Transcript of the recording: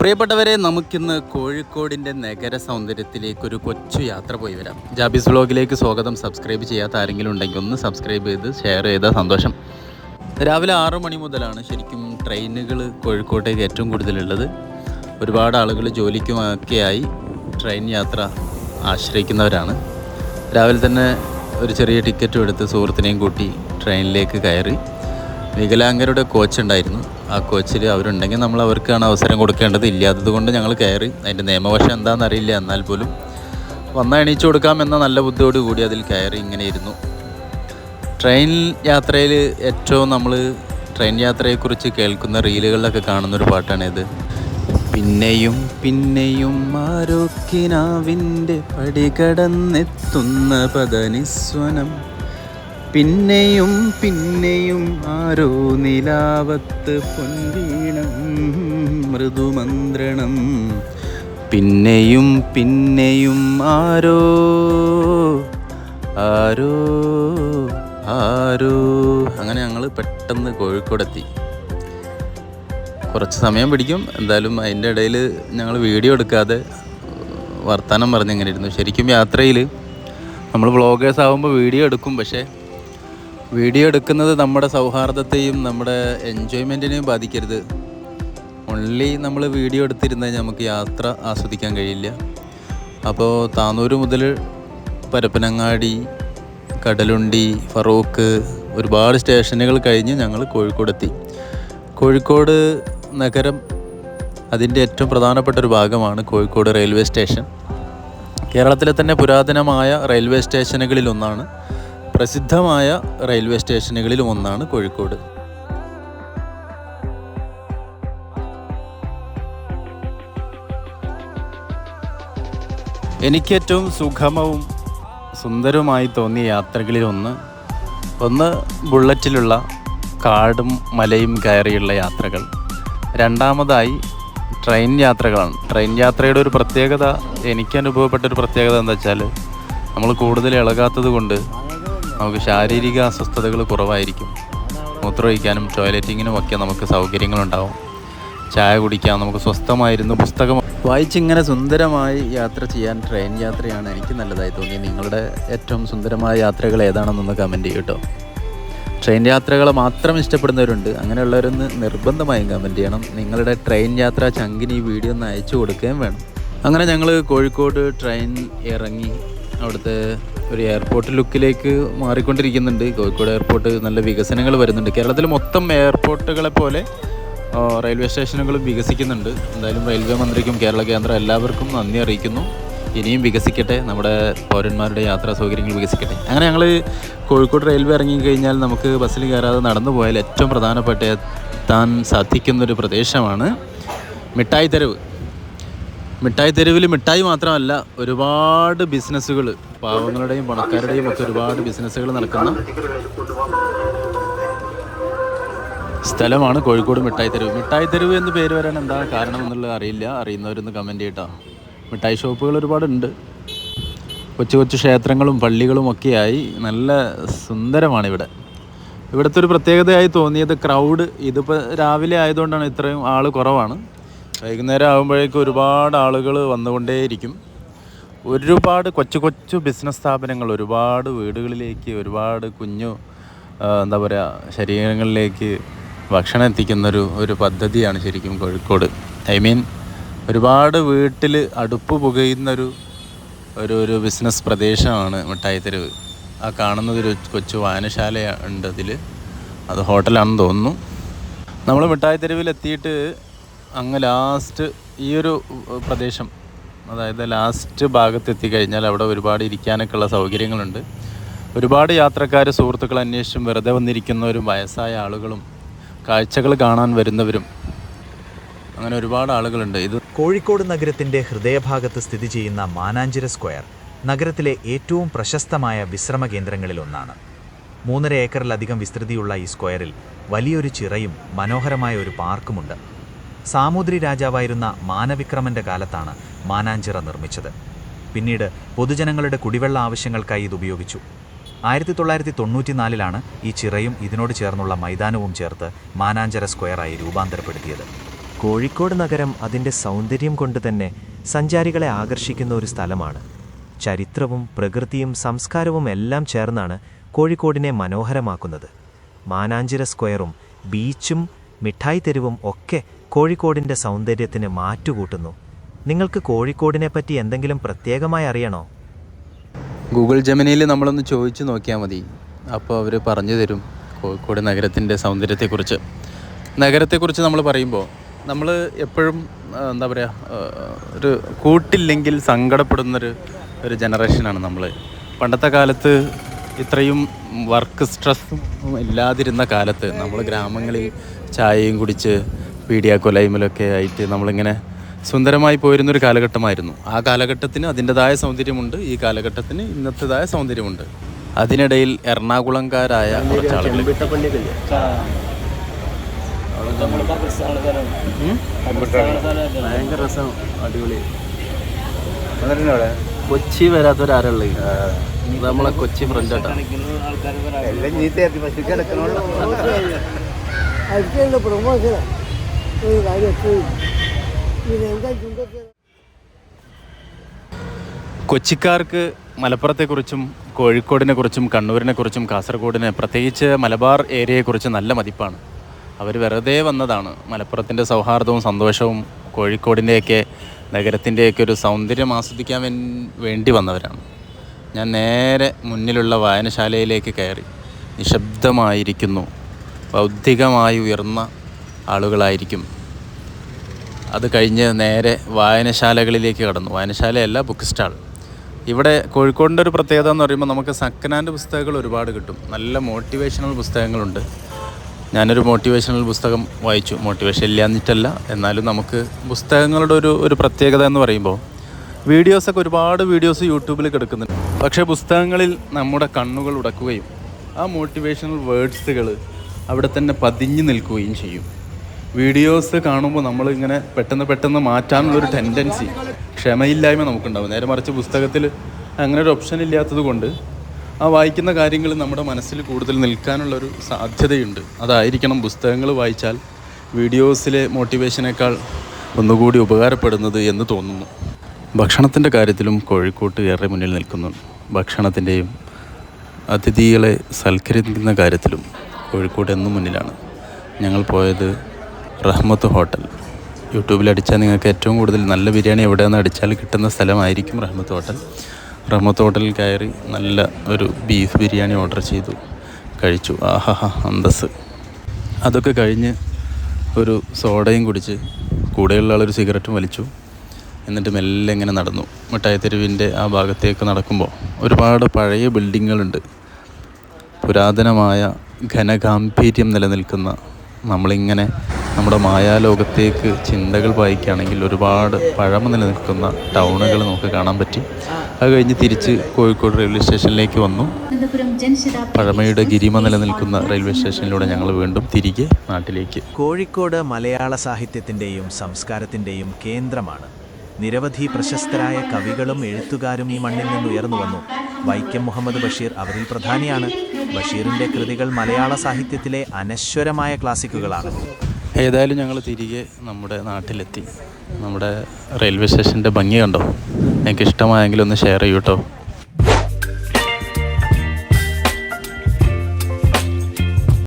പ്രിയപ്പെട്ടവരെ നമുക്കിന്ന് കോഴിക്കോടിന്റെ നഗര സൗന്ദര്യത്തിലേക്ക് ഒരു കൊച്ചു യാത്ര പോയി വരാം. ജാബീസ് വ്ലോഗിലേക്ക് സ്വാഗതം. സബ്സ്ക്രൈബ് ചെയ്യാത്ത ആരെങ്കിലും ഉണ്ടെങ്കിൽ ഒന്ന് സബ്സ്ക്രൈബ് ചെയ്ത് ഷെയർ ചെയ്താൽ സന്തോഷം. രാവിലെ ആറ് മണി മുതലാണ് ശരിക്കും ട്രെയിനുകൾ കോഴിക്കോട്ടേക്ക് ഏറ്റവും കൂടുതലുള്ളത്. ഒരുപാട് ആളുകൾ ജോലിക്കുമൊക്കെയായി ട്രെയിൻ യാത്ര ആശ്രയിക്കുന്നവരാണ്. രാവിലെ തന്നെ ഒരു ചെറിയ ടിക്കറ്റും എടുത്ത് സുഹൃത്തിനെയും കൂട്ടി ട്രെയിനിലേക്ക് കയറി. വികലാംഗരുടെ കോച്ച് ഉണ്ടായിരുന്നു ആ കോച്ചിൽ അവരുണ്ടെങ്കിൽ നമ്മൾ അവർക്കാണ് അവസരം കൊടുക്കേണ്ടത്. ഇല്ലാത്തത് കൊണ്ട് ഞങ്ങൾ കയറി. അതിന്റെ നിയമവശം എന്താണെന്ന് അറിയില്ല എന്നാൽ പോലും വന്ന എണീച്ചു കൊടുക്കാം എന്ന നല്ല ബുദ്ധിയോട് കൂടി അതിൽ കയറി ഇങ്ങനെ ഇരുന്നു. ട്രെയിൻ യാത്രയിൽ ഏറ്റവും നമ്മൾ ട്രെയിൻ യാത്രയെക്കുറിച്ച് കേൾക്കുന്ന റീലുകളിലൊക്കെ കാണുന്നൊരു പാട്ടാണിത്. പിന്നെയും പിന്നെയും ആരോക്കിനാവിന്റെ പടികടന്നെത്തുന്ന പദനിസ്വനം പിന്നെയും പിന്നെയും ആരോ നിലാവത്ത് പൊൻവീണം മൃദുമന്ത്രണം. പിന്നെയും പിന്നെയും ആരോ ആരോ ആരോ. അങ്ങനെ ഞങ്ങൾ പെട്ടെന്ന് കോഴിക്കോടെത്തി. കുറച്ച് സമയം പിടിക്കും. എന്തായാലും അതിന്റെ ഇടയിൽ ഞങ്ങൾ വീഡിയോ എടുക്കാതെ വർത്തമാനം പറഞ്ഞിങ്ങനെ ഇരുന്നു. ശരിക്കും യാത്രയിൽ നമ്മൾ വ്ളോഗേഴ്സ് ആകുമ്പോൾ വീഡിയോ എടുക്കും പക്ഷേ വീഡിയോ എടുക്കുന്നത് നമ്മുടെ സൗഹാർദ്ദത്തെയും നമ്മുടെ എൻജോയ്മെന്റിനെയും ബാധിക്കരുത്. ഓൺലി നമ്മൾ വീഡിയോ എടുത്തിരുന്നാൽ നമുക്ക് യാത്ര ആസ്വദിക്കാൻ കഴിയില്ല. അപ്പോൾ താനൂർ മുതൽ പരപ്പനങ്ങാടി കടലുണ്ടി ഫറൂഖ് ഒരുപാട് സ്റ്റേഷനുകൾ കഴിഞ്ഞ് ഞങ്ങൾ കോഴിക്കോടെത്തി. കോഴിക്കോട് നഗരം അതിന്റെ ഏറ്റവും പ്രധാനപ്പെട്ട ഒരു ഭാഗമാണ് കോഴിക്കോട് റെയിൽവേ സ്റ്റേഷൻ. കേരളത്തിലെ തന്നെ പുരാതനമായ റെയിൽവേ സ്റ്റേഷനുകളിൽ ഒന്നാണ്. പ്രസിദ്ധമായ റെയിൽവേ സ്റ്റേഷനുകളിൽ ഒന്നാണ് കോഴിക്കോട്. എനിക്കേറ്റവും സുഖമവും സുന്ദരവുമായി തോന്നിയ യാത്രകളിലൊന്ന് ഒന്ന് ബുള്ളറ്റിലുള്ള കാടും മലയും കയറിയുള്ള യാത്രകൾ. രണ്ടാമതായി ട്രെയിൻ യാത്രകളാണ്. ട്രെയിൻ യാത്രയുടെ ഒരു പ്രത്യേകത എനിക്ക് അനുഭവപ്പെട്ട ഒരു പ്രത്യേകത എന്താ വെച്ചാൽ നമ്മൾ കൂടുതൽ ഇളകാത്തത് കൊണ്ട് നമുക്ക് ശാരീരിക അസ്വസ്ഥതകൾ കുറവായിരിക്കും. മൂത്രമൊഴിക്കാനും ടോയ്ലറ്റിങ്ങിനും ഒക്കെ നമുക്ക് സൗകര്യങ്ങളുണ്ടാവും. ചായ കുടിക്കാം നമുക്ക് സ്വസ്ഥമായിരുന്നു പുസ്തകം. വായിച്ചിങ്ങനെ സുന്ദരമായി യാത്ര ചെയ്യാൻ ട്രെയിൻ യാത്രയാണ് എനിക്ക് നല്ലതായി തോന്നി. നിങ്ങളുടെ ഏറ്റവും സുന്ദരമായ യാത്രകൾ ഏതാണെന്നൊന്ന് കമന്റ് ചെയ്യട്ടോ ട്രെയിൻ യാത്രകളെ മാത്രം ഇഷ്ടപ്പെടുന്നവരുണ്ട്. അങ്ങനെയുള്ളവരൊന്ന് നിർബന്ധമായും കമന്റ് ചെയ്യണം. നിങ്ങളുടെ ട്രെയിൻ യാത്ര ചങ്കിന് ഈ വീഡിയോ ഒന്ന് അയച്ചു കൊടുക്കുകയും വേണം. അങ്ങനെ ഞങ്ങൾ കോഴിക്കോട് ട്രെയിൻ ഇറങ്ങി അവിടുത്തെ ഒരു എയർപോർട്ട് ലുക്കിലേക്ക് മാറിക്കൊണ്ടിരിക്കുന്നുണ്ട്. കോഴിക്കോട് എയർപോർട്ട് നല്ല വികസനങ്ങൾ വരുന്നുണ്ട്. കേരളത്തിൽ മൊത്തം എയർപോർട്ടുകളെ പോലെ റെയിൽവേ സ്റ്റേഷനുകളും വികസിക്കുന്നുണ്ട്. എന്തായാലും റെയിൽവേ മന്ത്രിക്കും കേരള കേന്ദ്രം എല്ലാവർക്കും നന്ദി അറിയിക്കുന്നു. ഇനിയും വികസിക്കട്ടെ. നമ്മുടെ പൗരന്മാരുടെ യാത്രാ സൗകര്യങ്ങൾ വികസിക്കട്ടെ. അങ്ങനെ ഞങ്ങൾ കോഴിക്കോട് റെയിൽവേ ഇറങ്ങി കഴിഞ്ഞാൽ നമുക്ക് ബസ്സിൽ കയറാതെ നടന്നു പോയാൽ ഏറ്റവും പ്രധാനപ്പെട്ട എത്താൻ സാധിക്കുന്നൊരു പ്രദേശമാണ് മിഠായി തെരുവ് മിഠായി തെരുവിൽ മിഠായി മാത്രമല്ല ഒരുപാട് ബിസിനസ്സുകൾ പാവങ്ങളുടെയും പണക്കാരുടെയും ഒക്കെ ഒരുപാട് ബിസിനസ്സുകൾ നടക്കുന്ന സ്ഥലമാണ് കോഴിക്കോട് മിഠായി തെരുവ്. മിഠായി തെരുവ് എന്ന് പേര് വരാൻ എന്താ കാരണം എന്നുള്ളത് അറിയില്ല. അറിയുന്നവരൊന്ന് കമന്റ് ചെയ്യട്ടോ. മിഠായി ഷോപ്പുകൾ ഒരുപാടുണ്ട്. കൊച്ചു കൊച്ചു ക്ഷേത്രങ്ങളും പള്ളികളും ഒക്കെയായി നല്ല സുന്ദരമാണ് ഇവിടെ ഇവിടുത്തെ ഒരു പ്രത്യേകതയായി തോന്നിയത് ക്രൗഡ് ഇതിപ്പോൾ രാവിലെ ആയതുകൊണ്ടാണ് ഇത്രയും ആൾ കുറവാണ്. വൈകുന്നേരം ആകുമ്പോഴേക്കും ഒരുപാട് ആളുകൾ വന്നുകൊണ്ടേയിരിക്കും. ഒരുപാട് കൊച്ചു കൊച്ചു ബിസിനസ് സ്ഥാപനങ്ങൾ ഒരുപാട് വീടുകളിലേക്ക് ഒരുപാട് കുഞ്ഞു എന്താ പറയുക ശരീരങ്ങളിലേക്ക് ഭക്ഷണം എത്തിക്കുന്നൊരു ഒരു പദ്ധതിയാണ് ശരിക്കും കോഴിക്കോട്. ഐ മീൻ ഒരുപാട് വീട്ടിൽ അടുപ്പ് പുകയുന്നൊരു ഒരു ഒരു ബിസിനസ് പ്രദേശമാണ് മിഠായി തെരുവ് ആ കാണുന്നതൊരു കൊച്ചു വായനശാല ഉണ്ട് അതിൽ അത് ഹോട്ടലാണെന്ന് തോന്നുന്നു. നമ്മൾ മിഠായി എത്തിയിട്ട് അങ്ങ് ലാസ്റ്റ് ഈ ഒരു പ്രദേശം അതായത് ലാസ്റ്റ് ഭാഗത്തെത്തി കഴിഞ്ഞാൽ അവിടെ ഒരുപാട് ഇരിക്കാനൊക്കെ ഉള്ള സൗകര്യങ്ങളുണ്ട്. ഒരുപാട് യാത്രക്കാർ സുഹൃത്തുക്കൾ അന്വേഷിച്ചും വെറുതെ വന്നിരിക്കുന്നവരും വയസ്സായ ആളുകളും കാഴ്ചകൾ കാണാൻ വരുന്നവരും അങ്ങനെ ഒരുപാട് ആളുകളുണ്ട്. ഇത് കോഴിക്കോട് നഗരത്തിന്റെ ഹൃദയഭാഗത്ത് സ്ഥിതി ചെയ്യുന്ന മാനാഞ്ചിര സ്ക്വയർ നഗരത്തിലെ ഏറ്റവും പ്രശസ്തമായ വിശ്രമ കേന്ദ്രങ്ങളിലൊന്നാണ് മൂന്നര ഏക്കറിലധികം വിസ്തൃതിയുള്ള ഈ സ്ക്വയറിൽ വലിയൊരു ചിറയും മനോഹരമായ ഒരു പാർക്കുമുണ്ട്. സാമൂതിരി രാജാവായിരുന്ന മാനവിക്രമന്റെ കാലത്താണ് മാനാഞ്ചിറ നിർമ്മിച്ചത്. പിന്നീട് പൊതുജനങ്ങളുടെ കുടിവെള്ള ആവശ്യങ്ങൾക്കായി ഇത് ഉപയോഗിച്ചു. ആയിരത്തി തൊള്ളായിരത്തി തൊണ്ണൂറ്റിനാലിലാണ് ഈ ചിറയും ഇതിനോട് ചേർന്നുള്ള മൈതാനവും ചേർത്ത് മാനാഞ്ചര സ്ക്വയറായി രൂപാന്തരപ്പെടുത്തിയത്. കോഴിക്കോട് നഗരം അതിന്റെ സൗന്ദര്യം കൊണ്ട് തന്നെ സഞ്ചാരികളെ ആകർഷിക്കുന്ന ഒരു സ്ഥലമാണ്. ചരിത്രവും പ്രകൃതിയും സംസ്കാരവും എല്ലാം ചേർന്നാണ് കോഴിക്കോടിനെ മനോഹരമാക്കുന്നത്. മാനാഞ്ചിറ സ്ക്വയറും ബീച്ചും മിഠായി തെരുവും ഒക്കെ കോഴിക്കോടിന്റെ സൗന്ദര്യത്തിന് മാറ്റുകൂട്ടുന്നു. നിങ്ങൾക്ക് കോഴിക്കോടിനെ പറ്റി എന്തെങ്കിലും പ്രത്യേകമായി അറിയണോ? ഗൂഗിൾ ജമിനിയിൽ നമ്മളൊന്ന് ചോദിച്ചു നോക്കിയാൽ മതി. അപ്പോൾ അവർ പറഞ്ഞു തരും കോഴിക്കോട് നഗരത്തിന്റെ സൗന്ദര്യത്തെക്കുറിച്ച്. നഗരത്തെക്കുറിച്ച് നമ്മൾ പറയുമ്പോൾ നമ്മൾ എപ്പോഴും എന്താ പറയുക ഒരു കൂട്ടില്ലെങ്കിൽ സങ്കടപ്പെടുന്നൊരു ഒരു ജനറേഷനാണ് നമ്മൾ. പണ്ടത്തെ കാലത്ത് ഇത്രയും വർക്ക് സ്ട്രെസ്സും ഇല്ലാതിരുന്ന കാലത്ത് നമ്മൾ ഗ്രാമങ്ങളിൽ ചായയും കുടിച്ച് പീഡിയാക്കൊലൈമിലൊക്കെ ആയിട്ട് നമ്മളിങ്ങനെ സുന്ദരമായി പോയിരുന്നൊരു കാലഘട്ടമായിരുന്നു. ആ കാലഘട്ടത്തിന് അതിന്റെതായ സൗന്ദര്യമുണ്ട്. ഈ കാലഘട്ടത്തിന് ഇന്നത്തേതായ സൗന്ദര്യമുണ്ട്. അതിനിടയിൽ എറണാകുളംകാരായ കുറച്ച് ആളുകൾ ഭയങ്കര രസം. അടിപൊളി. കൊച്ചി വരാത്തവരാരുള്ളത് നമ്മളെ Kochi front haciendo promoción. Oiga, yo estoy. Y le engancho un മലപ്പുറത്തെക്കുറിച്ചും കോഴിക്കോടിനെക്കുറിച്ചും കണ്ണൂരിനെക്കുറിച്ചും കാസർഗോഡിനെ പ്രത്യേകിച്ച് മലബാർ ഏരിയയെക്കുറിച്ച് നല്ല മതിപ്പാണ് അവർ വെറുതെ വന്നതാണ് മലപ്പുറത്തിന്റെ സൗഹാർദ്ദവും സന്തോഷവും കോഴിക്കോടിന്റെയൊക്കെ നഗരത്തിന്റെയൊക്കെ ഒരു സൗന്ദര്യം ആസ്വദിക്കാൻ വേണ്ടി വന്നവരാണ് ഞാൻ നേരെ മുന്നിലുള്ള വായനശാലയിലേക്ക് കയറി നിശബ്ദമായിരിക്കുന്നു ബൗദ്ധികമായി ഉയർന്ന ആളുകളായിരിക്കും. അത് കഴിഞ്ഞ് നേരെ വായനശാലകളിലേക്ക് കടന്നു. വായനശാലയല്ല ബുക്ക് സ്റ്റാൾ. ഇവിടെ കോഴിക്കോടിന്റെ ഒരു പ്രത്യേകത എന്ന് പറയുമ്പോൾ നമുക്ക് സെക്കൻഡ് ഹാൻഡ് പുസ്തകങ്ങൾ ഒരുപാട് കിട്ടും. നല്ല മോട്ടിവേഷണൽ പുസ്തകങ്ങളുണ്ട്. ഞാനൊരു മോട്ടിവേഷണൽ പുസ്തകം വായിച്ചു. മോട്ടിവേഷൻ ഇല്ലാന്നിട്ടല്ല എന്നാലും നമുക്ക് പുസ്തകങ്ങളുടെ ഒരു ഒരു പ്രത്യേകത എന്ന് പറയുമ്പോൾ വീഡിയോസൊക്കെ ഒരുപാട് വീഡിയോസ് യൂട്യൂബിൽ കിടക്കുന്നുണ്ട്. പക്ഷേ പുസ്തകങ്ങളിൽ നമ്മുടെ കണ്ണുകൾ ഉടക്കുകയും ആ മോട്ടിവേഷണൽ വേർഡ്സുകൾ അവിടെ തന്നെ പതിഞ്ഞു നിൽക്കുകയും ചെയ്യും. വീഡിയോസ് കാണുമ്പോൾ നമ്മൾ ഇങ്ങനെ പെട്ടെന്ന് പെട്ടെന്ന് മാറ്റാനുള്ളൊരു ടെൻഡൻസി ക്ഷമയില്ലായ്മ നമുക്കുണ്ടാവും. നേരെ മറിച്ച് പുസ്തകത്തിൽ അങ്ങനെ ഒരു ഓപ്ഷൻ ഇല്ലാത്തത് കൊണ്ട് ആ വായിക്കുന്ന കാര്യങ്ങൾ നമ്മുടെ മനസ്സിൽ കൂടുതൽ നിൽക്കാനുള്ളൊരു സാധ്യതയുണ്ട്. അതായിരിക്കണം പുസ്തകങ്ങൾ വായിച്ചാൽ വീഡിയോസിലെ മോട്ടിവേഷനേക്കാൾ ഒന്നുകൂടി ഉപകാരപ്പെടുന്നത് എന്ന് തോന്നുന്നു. ഭക്ഷണത്തിന്റെ കാര്യത്തിലും കോഴിക്കോട്ട് ഏറെ മുന്നിൽ നിൽക്കുന്നു ഭക്ഷണത്തിന്റെയും അതിഥികളെ സൽക്കരിക്കുന്ന കാര്യത്തിലും കോഴിക്കോട് എന്നും മുന്നിലാണ്. ഞങ്ങൾ പോയത് റഹ്മത്ത് ഹോട്ടൽ. യൂട്യൂബിൽ അടിച്ചാൽ നിങ്ങൾക്ക് ഏറ്റവും കൂടുതൽ നല്ല ബിരിയാണി എവിടെയെന്ന് അടിച്ചാൽ കിട്ടുന്ന സ്ഥലമായിരിക്കും റഹ്മത്ത് ഹോട്ടൽ. റഹ്മത്ത് ഹോട്ടലിൽ കയറി നല്ല ഒരു ബീഫ് ബിരിയാണി ഓർഡർ ചെയ്തു. കഴിച്ചു. ആഹാ അന്തസ് അതൊക്കെ കഴിഞ്ഞ് ഒരു സോഡയും കുടിച്ച് കൂടെയുള്ള ആളൊരു സിഗരറ്റും വലിച്ചു. എന്നിട്ട് മെല്ലെ ഇങ്ങനെ നടന്നു. മിഠായി തെരുവിന്റെ ആ ഭാഗത്തേക്ക് നടക്കുമ്പോൾ ഒരുപാട് പഴയ ബിൽഡിങ്ങുകളുണ്ട്. പുരാതനമായ ഘനഗാംഭീര്യം നിലനിൽക്കുന്ന നമ്മളിങ്ങനെ നമ്മുടെ മായാലോകത്തേക്ക് ചിന്തകൾ വായിക്കുകയാണെങ്കിൽ ഒരുപാട് പഴമ നിലനിൽക്കുന്ന ടൗണുകൾ നമുക്ക് കാണാൻ പറ്റി. അത് കഴിഞ്ഞ് തിരിച്ച് കോഴിക്കോട് റെയിൽവേ സ്റ്റേഷനിലേക്ക് വന്നു. പഴമയുടെ ഗിരിമ നിലനിൽക്കുന്ന റെയിൽവേ സ്റ്റേഷനിലൂടെ ഞങ്ങൾ വീണ്ടും തിരികെ നാട്ടിലേക്ക്. കോഴിക്കോട് മലയാള സാഹിത്യത്തിന്റെയും സംസ്കാരത്തിന്റെയും കേന്ദ്രമാണ്. നിരവധി പ്രശസ്തരായ കവികളും എഴുത്തുകാരും ഈ മണ്ണിൽ നിന്ന് ഉയർന്നു വന്നു. വൈക്കം മുഹമ്മദ് ബഷീർ അവരിൽ പ്രധാനിയാണ്. ബഷീറിന്റെ കൃതികൾ മലയാള സാഹിത്യത്തിലെ അനശ്വരമായ ക്ലാസിക്കുകളാണ്. ഏതായാലും ഞങ്ങൾ തിരികെ നമ്മുടെ നാട്ടിലെത്തി. നമ്മുടെ റെയിൽവേ സ്റ്റേഷന്റെ ഭംഗി കണ്ടോ? നിങ്ങൾക്ക് ഇഷ്ടമായെങ്കിൽ ഒന്ന് ഷെയർ ചെയ്യൂ കേട്ടോ